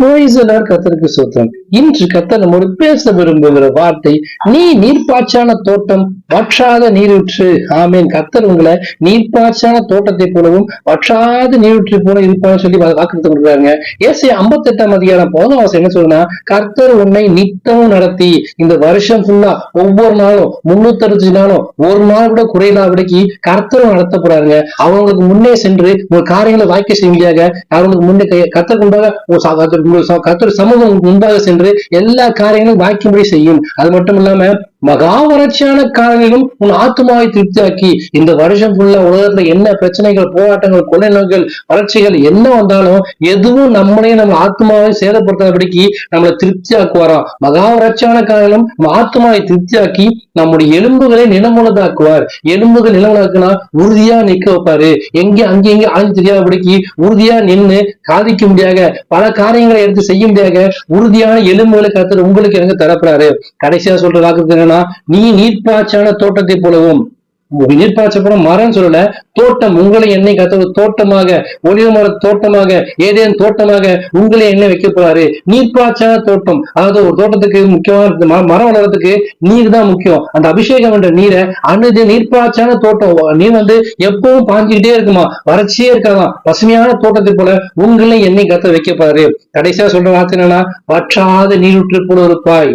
போய்சலார் கத்தருக்கு சோத்திரம் இன்று கத்தர் நம்மோடு பேச விரும்புகிற வார்த்தை நீ நீர்ப்பாய்ச்சான தோட்டம் வற்றாத நீரூற்று. ஆமீன். கத்தர் உங்களை நீர்ப்பாய்ச்சான தோட்டத்தை போலவும் வற்றாத நீரூற்று போல இருப்பான்னு சொல்லி வாக்குறுத்து கொடுக்குறாங்க ஏசி ஐம்பத்தி எட்டாம் அதிகாரம் போதும் அவசியம் என்ன சொல்லுனா கர்த்தர் உன்னை நித்தமும் நடத்தி இந்த வருஷம் ஃபுல்லா ஒவ்வொரு நாளும் முன்னூத்தி அறுபத்தி நாளும் ஒரு நாள் கூட குறையிலா குறையில்லாவிடைக்கு கர்த்தரும் நடத்த போறாருங்க. அவங்களுக்கு முன்னே சென்று உங்க காரியங்களை வாய்க்க செய்ய முடியாத அவங்களுக்கு முன்னே கத்தர் கொண்டாக முன்பாக ஒரு ச- கர்த்தர் உங்கள் கர்த்தர் சமூகம் முன்பாக சென்று எல்லா காரியங்களும் வாய்க்கும்படி செய்யும். அது மட்டும் இல்லாம மகா வறட்சியான காலங்களிலும் உன் ஆத்மாவை திருப்தியாக்கி இந்த வருஷம் ஃபுல்லா உலகத்துல என்ன பிரச்சனைகள் போராட்டங்கள் கொலை நோய்கள் வறட்சிகள் என்ன வந்தாலும் எதுவும் நம்மளே நம்ம ஆத்மாவை சேதப்படுத்தாதபடிக்கு நம்மளை திருப்தியாக்குவாராம் மகா வறட்சியான காலம் நம்ம ஆத்மாவை திருப்தியாக்கி நம்முடைய எலும்புகளை நிலமுள்ளதாக்குவார் எலும்புகள் நிலமுள்ளதாக்குனா உறுதியா நிக்க வைப்பாரு. எங்க அங்க எங்க ஆழ்ந்து தெரியாதபடிக்கு உறுதியா நின்னு சாதிக்க முடியாத பல காரியங்களை எடுத்து செய்ய முடியாத உறுதியான எலும்புகளை கருத்து உங்களுக்கு எனக்கு தரப்படுறாரு. கடைசியா சொல்ற வாக்கு என்னன்னா நீ நீர்ப்பாய்ச்சான தோட்டத்தை போலவும் நீர்ப்பாய்ச்சப்படும் மரம் சொல்லல தோட்டம் உங்களை என்னை கத்த தோட்டமாக ஒளிவு மர தோட்டமாக ஏதேன் தோட்டமாக உங்களை என்ன வைக்க போறாரு. நீர்ப்பாய்ச்சான தோட்டம் அதாவது ஒரு தோட்டத்துக்கு முக்கியமான மரம் வளர்றதுக்கு நீர் தான் முக்கியம். அந்த அபிஷேகம் என்ற நீரை அணுது நீர்ப்பாய்ச்சான தோட்டம் நீர் வந்து எப்பவும் பாஞ்சுக்கிட்டே இருக்குமா? வறட்சியே இருக்காதாம் பசுமையான தோட்டத்தை போல உங்களை என்னை கத்த வைக்க போறாரு. கடைசியா சொல்ற வார்த்தை என்னன்னா வற்றாத நீரூற்று போல இருப்பாய்.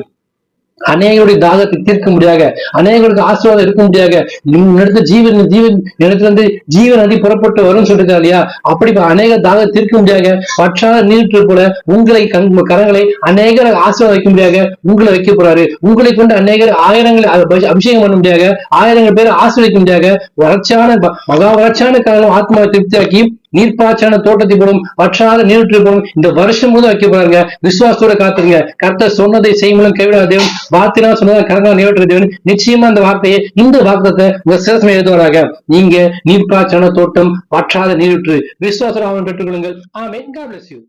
அநேகருடைய தாகத்தை தீர்க்க முடியாத அநேகருக்கு ஆசீர்வாதம் இருக்க முடியாத நடத்த ஜீவன் ஜீவன் இடத்துல இருந்து ஜீவன் நதி புறப்பட்டு வரும்னு சொல்லிருக்கா இல்லையா? அப்படி அநேக தாகம் தீர்க்க முடியாத வற்றாத நீட்டு போல உங்களை கரங்களை அநேகர் ஆசீர்வாதம் வைக்க முடியாத உங்களை வைக்க போறாரு. உங்களை கொண்டு அநேகர் ஆயிரங்களை அபிஷேகம் பண்ண முடியாத ஆயிரங்கள் பேர் ஆசீர்வதிக்க முடியாத வறட்சியான மகா வறட்சியான காரணம் ஆத்மாவை திருப்தியாக்கி நீர்ப்பாய்ச்சான தோட்டத்தை போடும் வற்றாத நீரூற்று போடும் இந்த வருஷம் முழுவதும் வைக்க போறாங்க விசுவாசத்தோட காத்துருங்க. கர்த்த சொன்னதை செய்யணும் கைவிடாத தேவன் வார்த்தைனா சொன்னதை கரங்கா நிறைவேற்ற தேவன் நிச்சயமா அந்த வார்த்தையை இந்த வார்த்தத்தை உங்க சேசம் எழுதுவாராக நீங்க நீர்ப்பாய்ச்சான தோட்டம் வற்றாத நீரூற்று விசுவாசம் அவன் பெற்றுக்கொள்ளுங்கள். ஆமே காட் பிளஸ் யூ